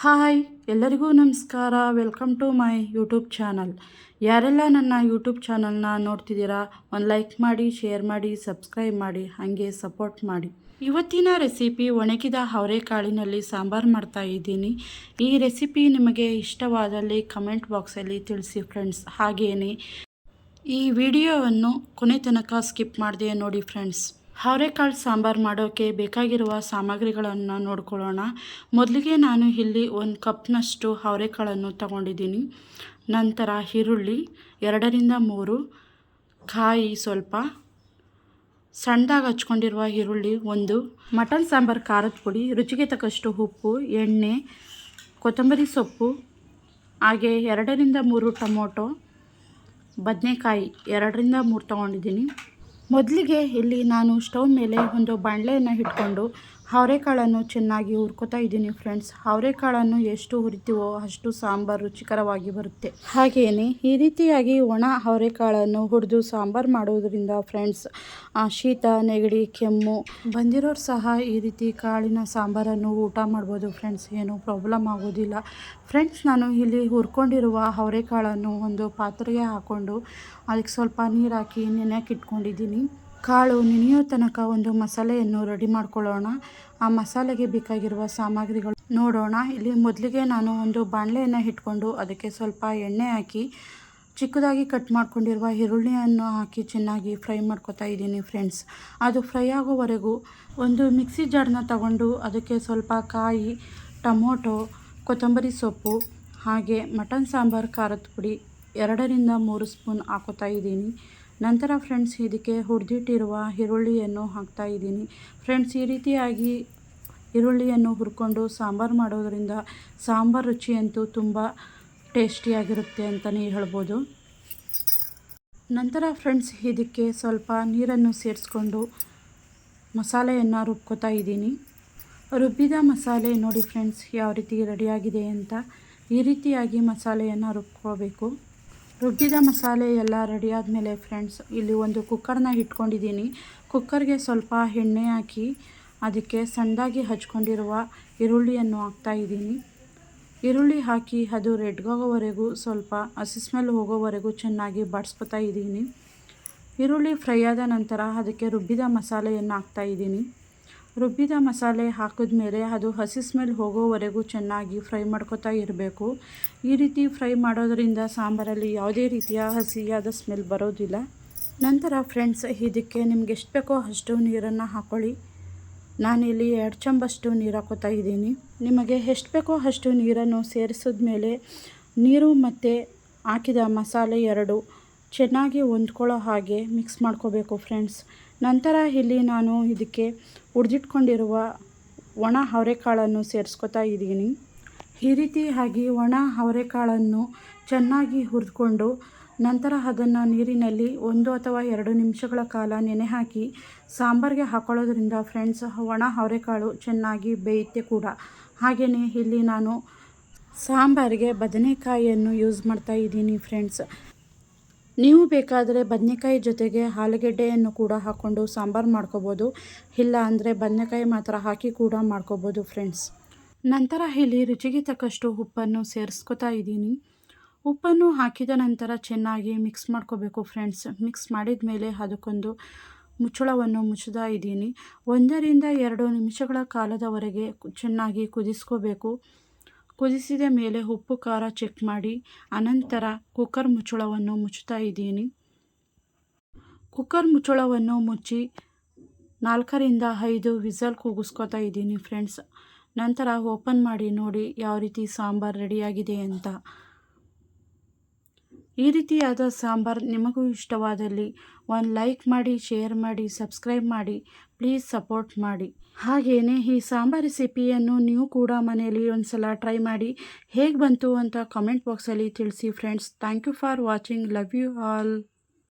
Hi, ಎಲ್ಲರಿಗೂ ನಮಸ್ಕಾರ. Welcome to my YouTube channel ಯಾರೆಲ್ಲ ನನ್ನ ಯೂಟ್ಯೂಬ್ ಚಾನಲ್ನ ನೋಡ್ತಿದ್ದೀರಾ, ಒಂದು ಲೈಕ್ ಮಾಡಿ ಶೇರ್ ಮಾಡಿ ಸಬ್ಸ್ಕ್ರೈಬ್ ಮಾಡಿ, ಹಾಗೆ ಸಪೋರ್ಟ್ ಮಾಡಿ. ಇವತ್ತಿನ ರೆಸಿಪಿ ಒಣಗಿದ ಅವರೆಕಾಳಿನಲ್ಲಿ ಸಾಂಬಾರು ಮಾಡ್ತಾ ಇದ್ದೀನಿ. ಈ ರೆಸಿಪಿ ನಿಮಗೆ ಇಷ್ಟವಾದಲ್ಲಿ ಕಮೆಂಟ್ ಬಾಕ್ಸಲ್ಲಿ ತಿಳಿಸಿ ಫ್ರೆಂಡ್ಸ್ ಹಾಗೆಯೇ ಈ ವಿಡಿಯೋವನ್ನು ಕೊನೆ ತನಕ ಸ್ಕಿಪ್ ಮಾಡಿದೆ ನೋಡಿ ಫ್ರೆಂಡ್ಸ್ ಅವರೆಕಾಳು ಸಾಂಬಾರು ಮಾಡೋಕ್ಕೆ ಬೇಕಾಗಿರುವ ಸಾಮಗ್ರಿಗಳನ್ನು ನೋಡ್ಕೊಳ್ಳೋಣ. ಮೊದಲಿಗೆ ನಾನು ಇಲ್ಲಿ ಒಂದು ಕಪ್ನಷ್ಟು ಅವರೆಕಾಳನ್ನು ತಗೊಂಡಿದ್ದೀನಿ. ನಂತರ ಈರುಳ್ಳಿ, ಎರಡರಿಂದ ಮೂರು ಕಾಯಿ ಸ್ವಲ್ಪ, ಸಣ್ಣದಾಗಿ ಹಚ್ಕೊಂಡಿರುವ ಈರುಳ್ಳಿ ಒಂದು, ಮಟನ್ ಸಾಂಬಾರು ಖಾರದ ಪುಡಿ, ರುಚಿಗೆ ತಕ್ಕಷ್ಟು ಉಪ್ಪು, ಎಣ್ಣೆ, ಕೊತ್ತಂಬರಿ ಸೊಪ್ಪು, ಹಾಗೆ ಎರಡರಿಂದ ಮೂರು ಟೊಮೊಟೊ, ಬದನೆಕಾಯಿ ಎರಡರಿಂದ ಮೂರು ತೊಗೊಂಡಿದ್ದೀನಿ. ಮೊದಲಿಗೆ ಇಲ್ಲಿ ನಾನು ಸ್ಟೌವ್ ಮೇಲೆ ಒಂದು ಬಾಣಲೆಯನ್ನು ಇಟ್ಕೊಂಡು ಅವರೆಕಾಳನ್ನು ಚೆನ್ನಾಗಿ ಹುರ್ಕೋತಾ ಇದ್ದೀನಿ ಫ್ರೆಂಡ್ಸ್ ಅವರೆಕಾಳನ್ನು ಎಷ್ಟು ಹುರಿತೀವೋ ಅಷ್ಟು ಸಾಂಬಾರು ರುಚಿಕರವಾಗಿ ಬರುತ್ತೆ. ಹಾಗೆಯೇ ಈ ರೀತಿಯಾಗಿ ಒಣ ಅವರೆಕಾಳನ್ನು ಹುರಿದು ಸಾಂಬಾರು ಮಾಡೋದ್ರಿಂದ ಫ್ರೆಂಡ್ಸ್ ಶೀತ, ನೆಗಡಿ, ಕೆಮ್ಮು ಬಂದಿರೋರು ಸಹ ಈ ರೀತಿ ಕಾಳಿನ ಸಾಂಬಾರನ್ನು ಊಟ ಮಾಡ್ಬೋದು ಫ್ರೆಂಡ್ಸ್ ಏನೂ ಪ್ರಾಬ್ಲಮ್ ಆಗೋದಿಲ್ಲ. ಫ್ರೆಂಡ್ಸ್ ನಾನು ಇಲ್ಲಿ ಹುರ್ಕೊಂಡಿರುವ ಅವರೆಕಾಳನ್ನು ಒಂದು ಪಾತ್ರೆಗೆ ಹಾಕ್ಕೊಂಡು ಅದಕ್ಕೆ ಸ್ವಲ್ಪ ನೀರು ಹಾಕಿ ನೆನೆಯಕ್ಕೆ ಇಟ್ಕೊಂಡಿದ್ದೀನಿ. ಕಾಳು ನೆನೆಯೋ ತನಕ ಒಂದು ಮಸಾಲೆಯನ್ನು ರೆಡಿ ಮಾಡ್ಕೊಳ್ಳೋಣ. ಆ ಮಸಾಲೆಗೆ ಬೇಕಾಗಿರುವ ಸಾಮಗ್ರಿಗಳು ನೋಡೋಣ. ಇಲ್ಲಿ ಮೊದಲಿಗೆ ನಾನು ಒಂದು ಬಾಣಲೆಯನ್ನು ಇಟ್ಕೊಂಡು ಅದಕ್ಕೆ ಸ್ವಲ್ಪ ಎಣ್ಣೆ ಹಾಕಿ, ಚಿಕ್ಕದಾಗಿ ಕಟ್ ಮಾಡ್ಕೊಂಡಿರುವ ಈರುಳ್ಳಿಯನ್ನು ಹಾಕಿ ಚೆನ್ನಾಗಿ ಫ್ರೈ ಮಾಡ್ಕೊತಾ ಇದ್ದೀನಿ ಫ್ರೆಂಡ್ಸ್. ಅದು ಫ್ರೈ ಆಗೋವರೆಗೂ ಒಂದು ಮಿಕ್ಸಿ ಜಾರ್ನ ತಗೊಂಡು ಅದಕ್ಕೆ ಸ್ವಲ್ಪ ಕಾಯಿ, ಟೊಮೊಟೊ, ಕೊತ್ತಂಬರಿ ಸೊಪ್ಪು, ಹಾಗೆ ಮಟನ್ ಸಾಂಬಾರು, ಖಾರದ ಪುಡಿ ಎರಡರಿಂದ ಮೂರು ಸ್ಪೂನ್ ಹಾಕೋತಾ ಇದ್ದೀನಿ. ನಂತರ ಫ್ರೆಂಡ್ಸ್ ಇದಕ್ಕೆ ಹುರಿದಿಟ್ಟಿರುವ ಈರುಳ್ಳಿಯನ್ನು ಹಾಕ್ತಾ ಇದ್ದೀನಿ. ಫ್ರೆಂಡ್ಸ್ ಈ ರೀತಿಯಾಗಿ ಈರುಳ್ಳಿಯನ್ನು ಹುರ್ಕೊಂಡು ಸಾಂಬಾರು ಮಾಡೋದರಿಂದ ಸಾಂಬಾರು ರುಚಿಯಂತೂ ತುಂಬ ಟೇಸ್ಟಿಯಾಗಿರುತ್ತೆ ಅಂತಲೇ ಹೇಳ್ಬೋದು. ನಂತರ ಫ್ರೆಂಡ್ಸ್ ಇದಕ್ಕೆ ಸ್ವಲ್ಪ ನೀರನ್ನು ಸೇರಿಸ್ಕೊಂಡು ಮಸಾಲೆಯನ್ನು ರುಬ್ಕೋತಾ ಇದ್ದೀನಿ. ರುಬ್ಬಿದ ಮಸಾಲೆ ನೋಡಿ ಫ್ರೆಂಡ್ಸ್ ಯಾವ ರೀತಿ ರೆಡಿಯಾಗಿದೆ ಅಂತ. ಈ ರೀತಿಯಾಗಿ ಮಸಾಲೆಯನ್ನು ರುಬ್ಕೋಬೇಕು. ರುಬ್ಬಿದ ಮಸಾಲೆ ಎಲ್ಲ ರೆಡಿ ಆದಮೇಲೆ ಫ್ರೆಂಡ್ಸ್ ಇಲ್ಲಿ ಒಂದು ಕುಕ್ಕರ್ನ ಇಟ್ಕೊಂಡಿದ್ದೀನಿ ಕುಕ್ಕರ್ಗೆ ಸ್ವಲ್ಪ ಎಣ್ಣೆ ಹಾಕಿ ಅದಕ್ಕೆ ಸಣ್ಣದಾಗಿ ಹಚ್ಕೊಂಡಿರುವ ಈರುಳ್ಳಿಯನ್ನು ಹಾಕ್ತಾಯಿದ್ದೀನಿ ಈರುಳ್ಳಿ ಹಾಕಿ ಅದು ರೆಡ್ಗೋಗೋವರೆಗೂ ಸ್ವಲ್ಪ ಹಸಿ ಸ್ಮೆಲ್ ಹೋಗೋವರೆಗೂ ಚೆನ್ನಾಗಿ ಬಾಡಿಸ್ಕೊತಾ ಇದ್ದೀನಿ ಈರುಳ್ಳಿ ಫ್ರೈ ಆದ ನಂತರ ಅದಕ್ಕೆ ರುಬ್ಬಿದ ಮಸಾಲೆಯನ್ನು ಹಾಕ್ತಾಯಿದ್ದೀನಿ ರುಬ್ಬಿದ ಮಸಾಲೆ ಹಾಕಿದ ಮೇಲೆ ಅದು ಹಸಿ ಸ್ಮೆಲ್ ಹೋಗೋವರೆಗೂ ಚೆನ್ನಾಗಿ ಫ್ರೈ ಮಾಡ್ಕೊತಾ ಇರಬೇಕು. ಈ ರೀತಿ ಫ್ರೈ ಮಾಡೋದರಿಂದ ಸಾಂಬಾರಲ್ಲಿ ಯಾವುದೇ ರೀತಿಯ ಹಸಿಯಾದ ಸ್ಮೆಲ್ ಬರೋದಿಲ್ಲ. ನಂತರ ಫ್ರೆಂಡ್ಸ್ ಇದಕ್ಕೆ ನಿಮ್ಗೆ ಎಷ್ಟು ಬೇಕೋ ಅಷ್ಟು ನೀರನ್ನು ಹಾಕ್ಕೊಳ್ಳಿ ನಾನಿಲ್ಲಿ ಎರಡು ಚಂಬಷ್ಟು ನೀರು ಹಾಕೋತಾ ಇದ್ದೀನಿ. ನಿಮಗೆ ಎಷ್ಟು ಬೇಕೋ ಅಷ್ಟು ನೀರನ್ನು ಸೇರಿಸಿದ ಮೇಲೆ ನೀರು ಮತ್ತು ಹಾಕಿದ ಮಸಾಲೆ ಎರಡು ಚೆನ್ನಾಗಿ ಹೊಂದ್ಕೊಳ್ಳೋ ಹಾಗೆ ಮಿಕ್ಸ್ ಮಾಡ್ಕೋಬೇಕು ಫ್ರೆಂಡ್ಸ್ ನಂತರ ಇಲ್ಲಿ ನಾನು ಇದಕ್ಕೆ ಹುರಿದಿಟ್ಕೊಂಡಿರುವ ಒಣ ಅವರೆಕಾಳನ್ನು ಸೇರಿಸ್ಕೊತಾ ಇದ್ದೀನಿ. ಈ ರೀತಿಯಾಗಿ ಒಣ ಅವರೆಕಾಳನ್ನು ಚೆನ್ನಾಗಿ ಹುರಿದುಕೊಂಡು ನಂತರ ಅದನ್ನು ನೀರಿನಲ್ಲಿ ಒಂದು ಅಥವಾ ಎರಡು ನಿಮಿಷಗಳ ಕಾಲ ನೆನೆ ಹಾಕಿ ಸಾಂಬಾರಿಗೆ ಹಾಕೊಳ್ಳೋದ್ರಿಂದ ಫ್ರೆಂಡ್ಸ್, ಒಣ ಅವರೆಕಾಳು ಚೆನ್ನಾಗಿ ಬೇಯುತ್ತೆ ಕೂಡ. ಹಾಗೆಯೇ ಇಲ್ಲಿ ನಾನು ಸಾಂಬಾರಿಗೆ ಬದನೆಕಾಯಿಯನ್ನು ಯೂಸ್ ಮಾಡ್ತಾ ಇದ್ದೀನಿ ಫ್ರೆಂಡ್ಸ್. ನೀವು ಬೇಕಾದರೆ ಬದನೆಕಾಯಿ ಜೊತೆಗೆ ಆಲೂಗೆಡ್ಡೆಯನ್ನು ಕೂಡ ಹಾಕ್ಕೊಂಡು ಸಾಂಬಾರು ಮಾಡ್ಕೋಬೋದು. ಇಲ್ಲ ಅಂದರೆ ಬದನೆಕಾಯಿ ಮಾತ್ರ ಹಾಕಿ ಕೂಡ ಮಾಡ್ಕೋಬೋದು ಫ್ರೆಂಡ್ಸ್ ನಂತರ ಇಲ್ಲಿ ರುಚಿಗೆ ತಕ್ಕಷ್ಟು ಉಪ್ಪನ್ನು ಸೇರಿಸ್ಕೊತಾ ಇದ್ದೀನಿ. ಉಪ್ಪನ್ನು ಹಾಕಿದ ನಂತರ ಚೆನ್ನಾಗಿ ಮಿಕ್ಸ್ ಮಾಡ್ಕೋಬೇಕು ಫ್ರೆಂಡ್ಸ್ ಮಿಕ್ಸ್ ಮಾಡಿದ ಮೇಲೆ ಅದಕ್ಕೊಂದು ಮುಚ್ಚಳವನ್ನು ಮುಚ್ಚುತ್ತಾ ಇದ್ದೀನಿ. ಒಂದರಿಂದ ಎರಡು ನಿಮಿಷಗಳ ಕಾಲದವರೆಗೆ ಚೆನ್ನಾಗಿ ಕುದಿಸ್ಕೋಬೇಕು. ಕುದಿಸಿದ ಮೇಲೆ ಉಪ್ಪು, ಖಾರ ಚೆಕ್ ಮಾಡಿ, ಅನಂತರ ಕುಕ್ಕರ್ ಮುಚ್ಚಳವನ್ನು ಮುಚ್ಚುತ್ತಾ ಇದ್ದೀನಿ. ಕುಕ್ಕರ್ ಮುಚ್ಚಳವನ್ನು ಮುಚ್ಚಿ ನಾಲ್ಕರಿಂದ ಐದು ವಿಸಲ್ ಕೂಗಿಸ್ಕೊತಾ ಇದ್ದೀನಿ ಫ್ರೆಂಡ್ಸ್ ನಂತರ ಓಪನ್ ಮಾಡಿ ನೋಡಿ ಯಾವ ರೀತಿ ಸಾಂಬಾರು ರೆಡಿಯಾಗಿದೆ ಅಂತ. ಈ ರೀತಿಯಾದ ಸಾಂಬಾರು ನಿಮಗೂ ಇಷ್ಟವಾದಲ್ಲಿ ಒಂದು ಲೈಕ್ ಮಾಡಿ, ಶೇರ್ ಮಾಡಿ, ಸಬ್ಸ್ಕ್ರೈಬ್ ಮಾಡಿ, ಪ್ಲೀಸ್ ಸಪೋರ್ಟ್ ಮಾಡಿ. ಹಾಗೆಯೇ ಈ ಸಾಂಬಾರ್ ರೆಸಿಪಿಯನ್ನು ನೀವು ಕೂಡ ಮನೆಯಲ್ಲಿ ಒಂದು ಸಲ ಟ್ರೈ ಮಾಡಿ. ಹೇಗೆ ಬಂತು ಅಂತ ಕಮೆಂಟ್ ಬಾಕ್ಸಲ್ಲಿ ತಿಳಿಸಿ friends. Thank you for watching. Love you all.